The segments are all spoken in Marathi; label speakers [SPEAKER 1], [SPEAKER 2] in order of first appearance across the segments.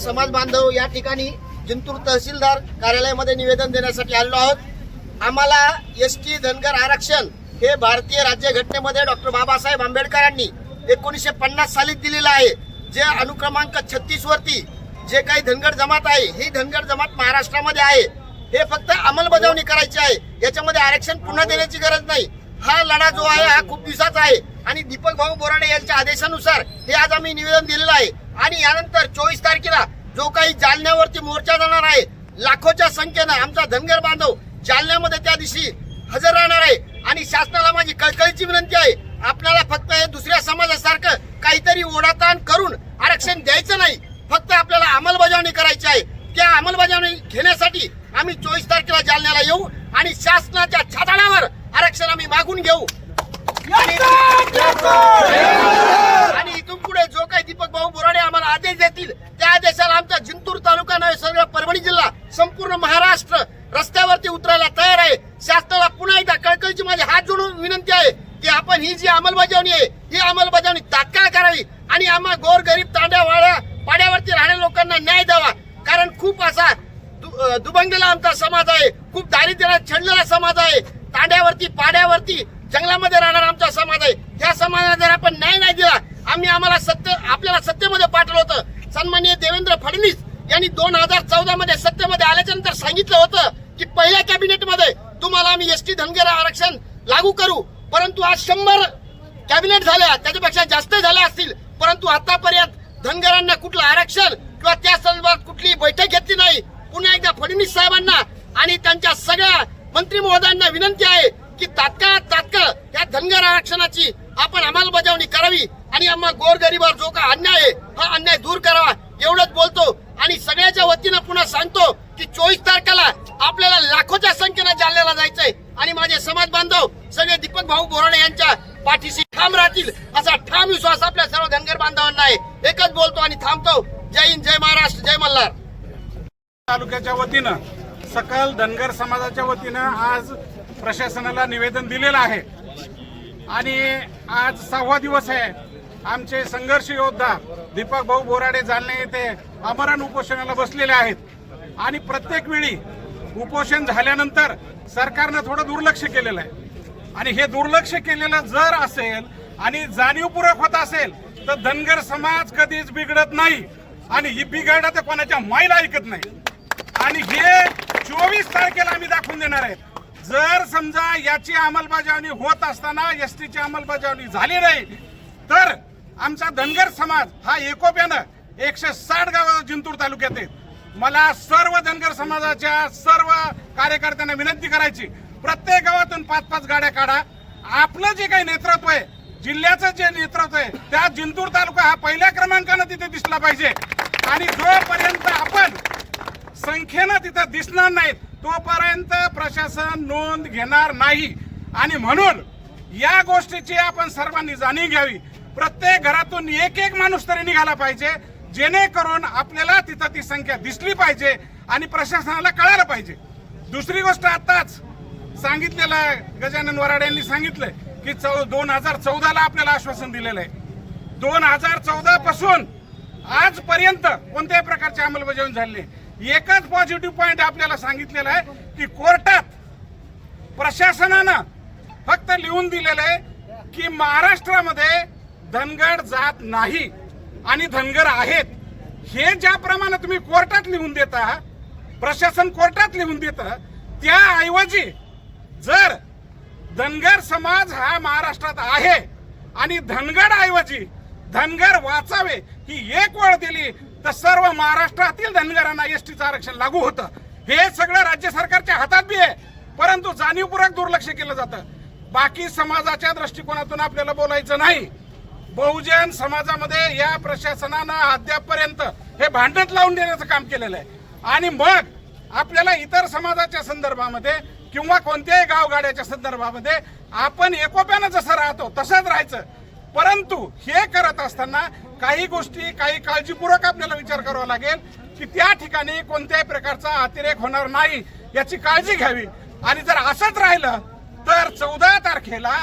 [SPEAKER 1] समाज बांधव या ठिकाणी जिंतूर तहसीलदार कार्यालयामध्ये निवेदन देण्यासाठी आलेलो आहोत. आम्हाला एस टी धनगर आरक्षण हे भारतीय राज्यघटनेमध्ये डॉक्टर बाबासाहेब आंबेडकरांनी एकोणीसशे पन्नास साली दिलेलं आहे. जे अनुक्रमांक छत्तीस वरती जे काही धनगर जमात आहे ही धनगर जमात महाराष्ट्रामध्ये आहे. हे फक्त अंमलबजावणी करायची आहे. याच्यामध्ये आरक्षण पुन्हा देण्याची गरज नाही. हा लढा जो आहे हा खूप दिवसाचा आहे. आणि दीपक भाऊ बोराडे यांच्या आदेशानुसार हे आज आम्ही निवेदन दिलेलं आहे. आणि यानंतर चोवीस तारखेला जो काही जालन्यावरती मोर्चा जाणार आहे लाखोच्या संख्येनं आमचा धनगर बांधव जालन्यामध्ये त्या दिवशी हजर राहणार आहे. आणि शासनाला माझी कळकळीची विनंती आहे आपल्याला फक्त हे दुसऱ्या समाजासारखं काहीतरी ओढाताण करून आरक्षण द्यायचं नाही. फक्त आपल्याला अंमलबजावणी करायची आहे. त्या अंमलबजावणी घेण्यासाठी आम्ही चोवीस तारखेला जालन्याला येऊ आणि शासनाच्या छाताडावर आरक्षण आम्ही मागून घेऊ. आणि इथून पुढे जो काही दीपक भाऊ बोराडे आम्हाला आदेश देतील त्या आदेशाला आमचा जिंतूर तालुका नव्हे सगळं परभणी जिल्हा संपूर्ण महाराष्ट्र रस्त्यावरती उतरायला तयार आहे. शासनाला पुन्हा एकदा कळकळीची माझी हात जोडून विनंती आहे की आपण ही जी अंमलबजावणी आहे ही अंमलबजावणी तात्काळ करावी आणि आम्हा गोर गरीब तांड्या वाड्या पाड्यावरती राहणाऱ्या लोकांना न्याय द्यावा. कारण खूप असा दु- अ, दुभंगलेला आमचा समाज आहे खूप दारिद्र्याला छडलेला समाज आहे. तांड्यावरती पाड्यावरती जंगलामध्ये राहणारा आमचा समाज आहे. त्या समाजाला जर आपण न्याय नाही दिला आम्ही आम्हाला सत्य आपल्याला सत्तेमध्ये पाठवलं होतं. सन्माननीय देवेंद्र फडणवीस यांनी दोन हजार चौदा मध्ये सत्तेमध्ये आल्याच्यानंतर सांगितलं होतं की पहिल्या कॅबिनेटमध्ये तुम्हाला आम्ही एसटी धनगर आरक्षण लागू करू. परंतु आज शंभर कॅबिनेट झाल्या त्याच्यापेक्षा जास्त झाल्या असतील. परंतु आतापर्यंत धनगरांना कुठलं आरक्षण किंवा त्या संदर्भात कुठली बैठक घेतली नाही. पुन्हा एकदा फडणवीस साहेबांना आणि त्यांच्या सगळ्या मंत्री महोदयांना विनंती आहे की तात्काळ तात्काळ या धनगर आरक्षणाची आपण अंमलबजावणी करावी आणि आम्हा गोरगरीबावर जो का अन्याय आहे हा अन्याय दूर करावा एवढंच बोलतो. आणि सगळ्याच्या वतीनं पुन्हा सांगतो की चोवीस तारखेला आपल्याला लाखोच्या संख्येनं जालन्याला जायचंय. आणि माझे समाज बांधव सगळे दीपक भाऊ बोराडे यांच्या पाठीशी ठाम राहतील असा ठाम विश्वास आपल्या सर्व धनगर बांधवांना आहे. एकच बोलतो आणि थांबतो. जय हिंद जय महाराष्ट्र जय मल्हार.
[SPEAKER 2] तालुक्याच्या वतीनं सकल धनगर समाजाच्या वतीनं आज प्रशासनाला निवेदन दिलेलं आहे. आणि आज सहावा दिवस आहे. आमचे संघर्ष योद्धा दीपक भाऊ बोराडे जालने येथे अमरण उपोषणाला बसलेले आहेत. आणि प्रत्येक वेळी उपोषण झाल्यानंतर सरकारनं थोडं दुर्लक्ष केलेलं आहे. आणि हे दुर्लक्ष केलेलं जर असेल आणि जाणीवपूर्वक होत असेल तर धनगर समाज कधीच बिघडत नाही. आणि ही बिघडत तर कोणाच्या माईला ऐकत नाही. आणि हे चोवीस तारखेला आम्ही दाखवून देणार आहेत. जर समजा याची अंमलबजावणी होत असताना एस टीची अंमलबजावणी झाली नाही तर आमचा धनगर समाज हा एकोप्यानं एकशे साठ गाव जिंतूर तालुक्यात आहेत. मला सर्व धनगर समाजाच्या सर्व कार्यकर्त्यांना विनंती करायची प्रत्येक गावातून पाच पाच गाड्या काढा. आपलं जे काही नेतृत्व आहे जिल्ह्याचं जे नेतृत्व आहे त्या जिंतूर तालुका हा पहिल्या क्रमांकानं तिथे दिसला पाहिजे. आणि जोपर्यंत आपण संख्येनं तिथं दिसणार नाहीत. तोपर्यंत प्रशासन नोंद घेणार नाही. आणि म्हणून या गोष्टीची आपण सर्वांनी जाणीव घ्यावी. प्रत्येक घरातून एक एक माणूस तरी निघाला पाहिजे जेणेकरून आपल्याला तिथं ती संख्या दिसली पाहिजे आणि प्रशासनाला कळायला पाहिजे. दुसरी गोष्ट आताच सांगितलेलं आहे गजानन वराडे यांनी सांगितलंय की चौ दोन हजार चौदाला आपल्याला आश्वासन दिलेलं आहे. दोन हजार चौदा पासून आजपर्यंत कोणत्याही प्रकारची अंमलबजावणी झाली नाही. एकच पॉझिटिव्ह पॉईंट आपल्याला सांगितलेला आहे की कोर्टात प्रशासनानं फक्त लिहून दिलेलं आहे की महाराष्ट्रामध्ये धनगर जात नाही आणि धनगर आहेत. हे ज्याप्रमाणे तुम्ही कोर्टात लिहून देता प्रशासन कोर्टात लिहून देतं त्याऐवजी जर धनगर समाज हा महाराष्ट्रात आहे आणि धनगर ऐवजी धनगर वाचावे ही एक वळ दिली तर सर्व महाराष्ट्रातील धनगरांना एसटीचं आरक्षण लागू होतं. हे सगळं राज्य सरकारच्या हातात बी आहे. परंतु जाणीवपूर्वक दुर्लक्ष केलं जातं. बाकी समाजाच्या दृष्टिकोनातून आपल्याला बोलायचं नाही. बहुजन समाजामध्ये या प्रशासनानं अद्यापपर्यंत हे भांडत लावून देण्याचं काम केलेलं आहे. आणि मग आपल्याला इतर समाजाच्या संदर्भामध्ये किंवा कोणत्याही गावगाड्याच्या संदर्भामध्ये आपण एकोप्यानं जसं राहतो तसंच राहायचं. परंतु हे करत असताना काही गोष्टी काही काळजीपूर्वक आपल्याला विचार करावा लागेल की त्या ठिकाणी कोणत्याही प्रकारचा अतिरेक होणार नाही याची काळजी घ्यावी. आणि जर असंच राहिलं तर चौदा तारखेला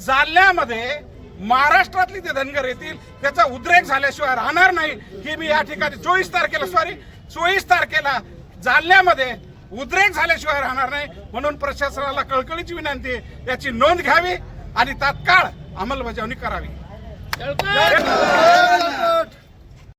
[SPEAKER 2] जालन्यामध्ये महाराष्ट्रातली ते धनगर येतील त्याचा उद्रेक झाल्याशिवाय राहणार नाही. की मी या ठिकाणी चोवीस तारखेला सॉरी चोवीस तारखेला जालन्यामध्ये उद्रेक झाल्याशिवाय राहणार नाही. म्हणून प्रशासनाला कळकळीची विनंती याची नोंद घ्यावी आणि तात्काळ अंमलबजावणी करावी. ਜਲਕਟ